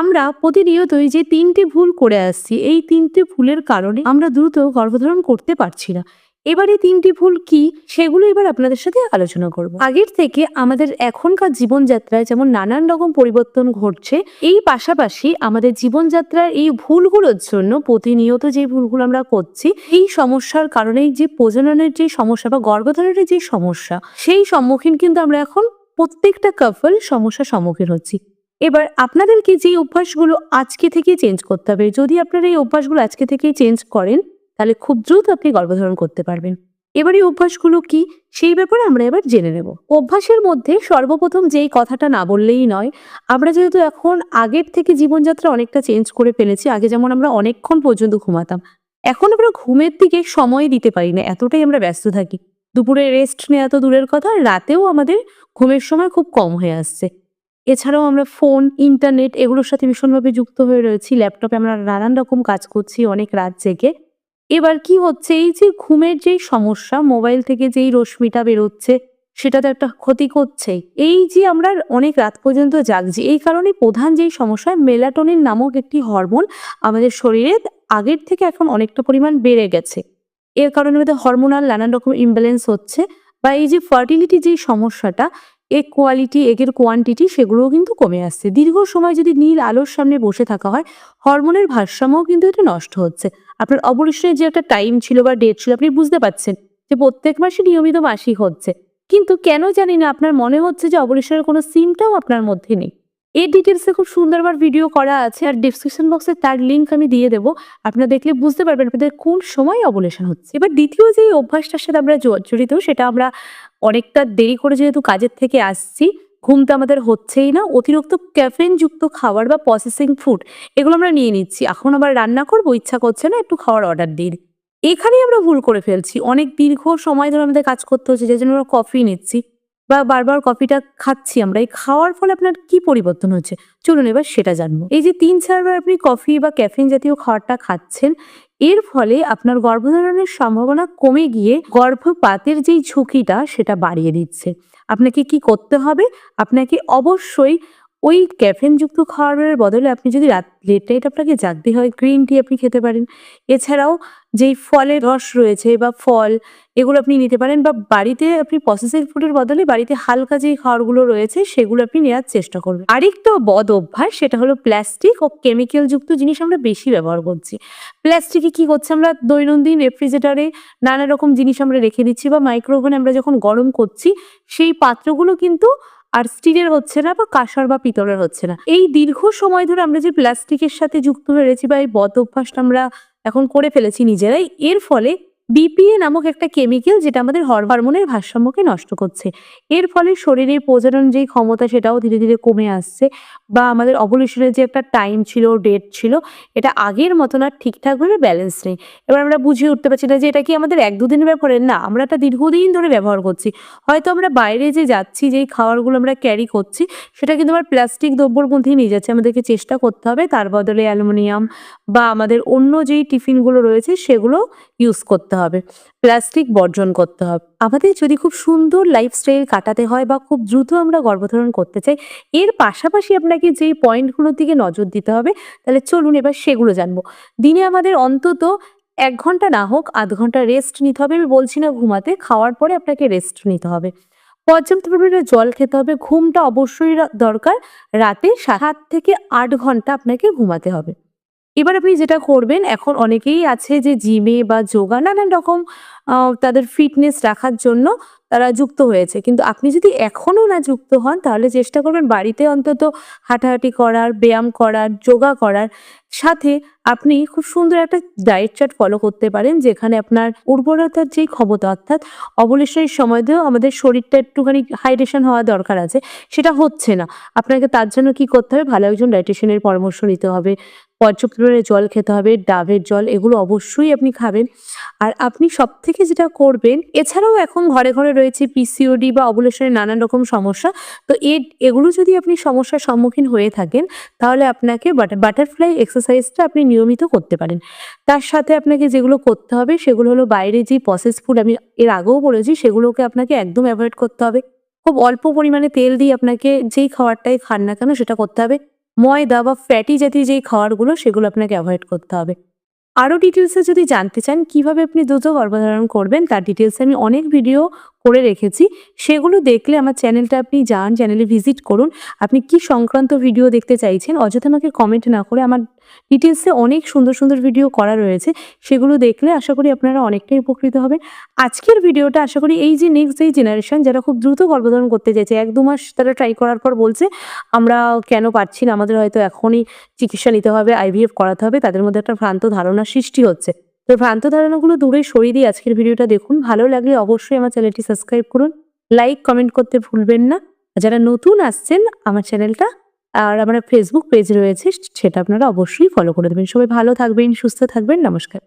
আমরা প্রতিনিয়তই যে তিনটি ভুল করে আসছি, এই তিনটি ভুলের কারণে আমরা দ্রুত গর্ভধারণ করতে পারছি না। এবারে তিনটি ভুল কি, সেগুলো এবার আপনাদের সাথে আলোচনা করব। আগের থেকে আমাদের এখনকার জীবনযাত্রায় যেমন নানান রকম পরিবর্তন ঘটছে, এই পাশাপাশি আমাদের জীবনযাত্রার এই ভুলগুলোর জন্য প্রতিনিয়ত যে ভুলগুলো আমরা করছি, এই সমস্যার কারণেই যে প্রজননের যে সমস্যা বা গর্ভধারণের যে সমস্যা, সেই সম্মুখীন কিন্তু আমরা এখন প্রত্যেকটা কাপল সমস্যার সম্মুখীন হচ্ছি। এবার আপনাদেরকে যে অভ্যাসগুলো আজকে থেকে চেঞ্জ করতে হবে, যদি আপনারা এই অভ্যাসগুলো আজকে থেকেই চেঞ্জ করেন, তাহলে খুব দ্রুত আপনি গর্ভধারণ করতে পারবেন। এবার এই অভ্যাসগুলো কি, সেই ব্যাপারে আমরা এবার জেনে নেব। অভ্যাসের মধ্যে সর্বপ্রথম যেই কথাটা না বললেই নয়, আমরা যেহেতু এখন আগের থেকে জীবনযাত্রা অনেকটা চেঞ্জ করে ফেলেছি, আগে যেমন আমরা অনেকক্ষণ পর্যন্ত ঘুমাতাম, এখন আমরা ঘুমের দিকে সময় দিতে পারি না, এতটাই আমরা ব্যস্ত থাকি। দুপুরে রেস্ট নেওয়া তো দূরের কথা রাতেও আমাদের ঘুমের সময় খুব কম হয়ে আসছে। এছাড়াও আমরা ফোন, ইন্টারনেট এগুলোর সাথে ভীষণভাবে যুক্ত হয়ে রয়েছি। ল্যাপটপে আমরা নানান রকম কাজ করছি অনেক রাত জেগে। এবার কি হচ্ছে, এই যে ঘুমের যেই সমস্যা, মোবাইল থেকে যেই রশ্মিটা বেরোচ্ছে, সেটা তো একটা ক্ষতি করছেই। এই যে আমরা অনেক রাত পর্যন্ত জাগছি, এই কারণে প্রধান যেই সমস্যা, মেলাটোনিন নামক একটি হরমোন আমাদের শরীরে আগের থেকে এখন অনেকটা পরিমাণ বেড়ে গেছে। এর কারণে আমাদের হরমোনাল নানান রকম ইমব্যালেন্স হচ্ছে বা এই যে ফার্টিলিটি যেই সমস্যাটা এগ কোয়ালিটি এগের কোয়ান্টিটি সেগুলোও কিন্তু কমে আসছে। দীর্ঘ সময় যদি নীল আলোর সামনে বসে থাকা হয় হরমোনের ভারসাম্যও কিন্তু এটা নষ্ট হচ্ছে। আপনার অবশ্যই যে একটা টাইম ছিল বা ডেট ছিল, আপনি বুঝতে পারছেন যে প্রত্যেক মাসে নিয়মিত মাসিক হচ্ছে। কিন্তু কেন জানি না, আপনার মনে হচ্ছে যে অবলিশনের কোনো সিমটাও আপনার মধ্যে নেই। এই ডিটেলসে খুব সুন্দরবার ভিডিও করা আছে আর ডিসক্রিপশন বক্সে তার লিঙ্ক আমি দিয়ে দেবো। আপনারা দেখলে বুঝতে পারবেন আপনাদের কোন সময় অবলেশন হচ্ছে। এবার দ্বিতীয় যে অভ্যাসটার সাথে আমরা জড়িত, সেটা আমরা অনেকটা দেরি করে যেহেতু কাজের থেকে আসছি, ঘুম তো আমাদের হচ্ছেই না, অতিরিক্ত ক্যাফেন যুক্ত খাবার বা প্রসেসিং ফুড এগুলো আমরা নিয়ে নিচ্ছি। এখন আবার রান্না করব, ইচ্ছা করছে না একটু খাওয়ার অর্ডার দিন এখানেই আমরা ভুল করে ফেলছি। অনেক দীর্ঘ সময় ধরে আমাদের কাজ করতে হচ্ছে যে জন্য আমরা কফি নিচ্ছি। বা বারবার কফিটা খাচ্ছি আমরা, এই খাওয়ার ফলে আপনার কি পরিবর্তন হচ্ছে? চলুন এবার সেটা জানব। এই যে তিন চারবার আপনি কফি বা ক্যাফিন জাতীয় খাবারটা খাচ্ছেন, এর ফলে আপনার গর্ভধারণের সম্ভাবনা কমে গিয়ে গর্ভপাতের যেই ঝুঁকিটা সেটা বাড়িয়ে দিচ্ছে। আপনাকে কি করতে হবে? আপনাকে অবশ্যই ওই ক্যাফেনযুক্ত খাবারের বদলে আপনি যদি রাত লেট নাইট আপনাকে জাগতে হয়, গ্রিন টি আপনি খেতে পারেন। এছাড়াও যেই ফলের রস রয়েছে বা ফল, এগুলো আপনি নিতে পারেন বা বাড়িতে আপনি প্রসেসিং ফুডের বদলে বাড়িতে হালকা যেই খাবারগুলো রয়েছে, সেগুলো আপনি নেওয়ার চেষ্টা করবেন। আরেকটা বদ অভ্যাস সেটা হলো প্লাস্টিক ও কেমিক্যাল যুক্ত জিনিস আমরা বেশি ব্যবহার করছি। প্লাস্টিকে কি করছে আমরা? দৈনন্দিন রেফ্রিজারেটরে নানা রকম জিনিস আমরা রেখে দিচ্ছি বা মাইক্রোওভেনে আমরা যখন গরম করছি, সেই পাত্রগুলো কিন্তু আর স্টিলের হচ্ছে না বা কাঁসার বা পিতলের হচ্ছে না। এই দীর্ঘ সময় ধরে আমরা যে প্লাস্টিকের সাথে যুক্ত হয়ে রয়েছি বা এই বদ অভ্যাসটা আমরা এখন করে ফেলেছি নিজেরাই, এর ফলে বিপিএ নামক একটা কেমিক্যাল যেটা আমাদের হর- হরমোনের ভারসাম্যকে নষ্ট করছে। এর ফলে শরীরের প্রজনন যেই ক্ষমতা সেটাও ধীরে ধীরে কমে আসছে বা আমাদের অবলিশনের যে একটা টাইম ছিল ডেট ছিল, এটা আগের মতন আর ঠিকঠাকভাবে ব্যালেন্স নেই। এবার আমরা বুঝে উঠতে পারছি না যে এটা কি আমাদের এক দুদিনের ব্যাপারে? না, আমরা এটা দীর্ঘদিন ধরে ব্যবহার করছি। হয়তো আমরা বাইরে যে যাচ্ছি, যেই খাবারগুলো আমরা ক্যারি করছি, সেটা কিন্তু আমার প্লাস্টিক দ্রব্যর মধ্যেই নিয়ে যাচ্ছি। আমাদেরকে চেষ্টা করতে হবে তার বদলে অ্যালুমিনিয়াম বা আমাদের অন্য যেই টিফিনগুলো রয়েছে, সেগুলো ইউজ করতে হবে। প্লাস্টিক বর্জন করতে হবে। আমাদের যদি খুব সুন্দর লাইফস্টাইল কাটাতে হয় বা খুব দ্রুত আমরা গর্ভধারণ করতে চাই, এর পাশাপাশি আপনাকে যেই পয়েন্টগুলোর দিকে নজর দিতে হবে, তাহলে চলুন এবার সেগুলো জানব। দিনে আমাদের অন্তত এক ঘণ্টা না হোক, আধ ঘণ্টা রেস্ট নিতে হবে। আমি বলছি না ঘুমাতে, খাওয়ার পরে আপনাকে রেস্ট নিতে হবে। পর্যাপ্ত পরিমাণে জল খেতে হবে। ঘুমটা অবশ্যই দরকার। রাতে সাত থেকে আট ঘণ্টা আপনাকে ঘুমাতে হবে। এবার আপনি যেটা করবেন, এখন অনেকেই আছে যে জিমে বা যোগা নানান রকম তাদের ফিটনেস রাখার জন্য তারা যুক্ত হয়েছে। কিন্তু আপনি যদি এখনও না যুক্ত হন, তাহলে চেষ্টা করবেন বাড়িতে অন্তত হাঁটাহাঁটি করার, ব্যায়াম করার যোগা করার। সাথে আপনি খুব সুন্দর একটা ডায়েট চার্ট ফলো করতে পারেন, যেখানে আপনার উর্বরতার যেই ক্ষমতা, অর্থাৎ অবলিশনের সময়তেও আমাদের শরীরটা একটুখানি হাইড্রেশন হওয়া দরকার আছে, সেটা হচ্ছে না। আপনাকে তার জন্য কি করতে হবে? ভালো একজন ডায়েটিশিয়ানের পরামর্শ নিতে হবে। পর্যাপ্ত জল খেতে হবে, ডাবের জল, এগুলো অবশ্যই আপনি খাবেন। আর আপনি সব থেকে যেটা করবেন, এছাড়াও এখন ঘরে ঘরে রয়েছে পিসিওডি বা অবলেশনের নানান রকম সমস্যা। তো এ, এগুলো যদি আপনি সমস্যার সম্মুখীন হয়ে থাকেন, তাহলে আপনাকে বাটারফ্লাই এক্সারসাইজটা আপনি নিয়মিত করতে পারেন। তার সাথে আপনাকে যেগুলো করতে হবে, সেগুলো হলো বাইরে যে প্রসেস ফুড আমি এর আগেও বলেছি, সেগুলোকে আপনাকে একদম অ্যাভয়েড করতে হবে। খুব অল্প পরিমাণে তেল দিয়ে আপনাকে যেই খাবারটাই খান না কেন, সেটা করতে হবে। ময়দা বা ফ্যাটি জাতীয় যেই খাবারগুলো, সেগুলো আপনাকে অ্যাভয়েড করতে হবে। আরও ডিটেলসে যদি জানতে চান কীভাবে আপনি দ্রুত গর্ভধারণ করবেন, তার ডিটেলসে আমি অনেক ভিডিও করে রেখেছি। সেগুলো দেখলে আমার চ্যানেলটা আপনি যান চ্যানেলে ভিজিট করুন। আপনি কি সংক্রান্ত ভিডিও দেখতে চাইছেন, অযথা আমাকে কমেন্ট না করে আমার ডিটেলসে অনেক সুন্দর সুন্দর ভিডিও করা রয়েছে। সেগুলো দেখলে আশা করি আপনারা অনেকটাই উপকৃত হবেন। আজকের ভিডিওটা আশা করি এই যে নেক্সট এই জেনারেশন যারা খুব দ্রুত গর্ভধারণ করতে চাইছে, এক দু মাস তারা ট্রাই করার পর বলছে, আমরা কেন পারছি না? আমাদের হয়তো এখনই চিকিৎসা নিতে হবে আইভিএফ করাতে হবে। তাদের মধ্যে একটা ভ্রান্ত ধারণা সৃষ্টি হচ্ছে। তো ভ্রান্ত ধারণাগুলো দূরে সরিয়ে দিয়ে আজকের ভিডিওটা দেখুন। ভালো লাগলে অবশ্যই আমার চ্যানেলটি সাবস্ক্রাইব করুন। লাইক কমেন্ট করতে ভুলবেন না। যারা নতুন আসছেন, আমার চ্যানেলটা আর আমার ফেসবুক পেজ রয়েছে, সেটা আপনারা অবশ্যই ফলো করে দেবেন। সবাই ভালো থাকবেন, সুস্থ থাকবেন। নমস্কার।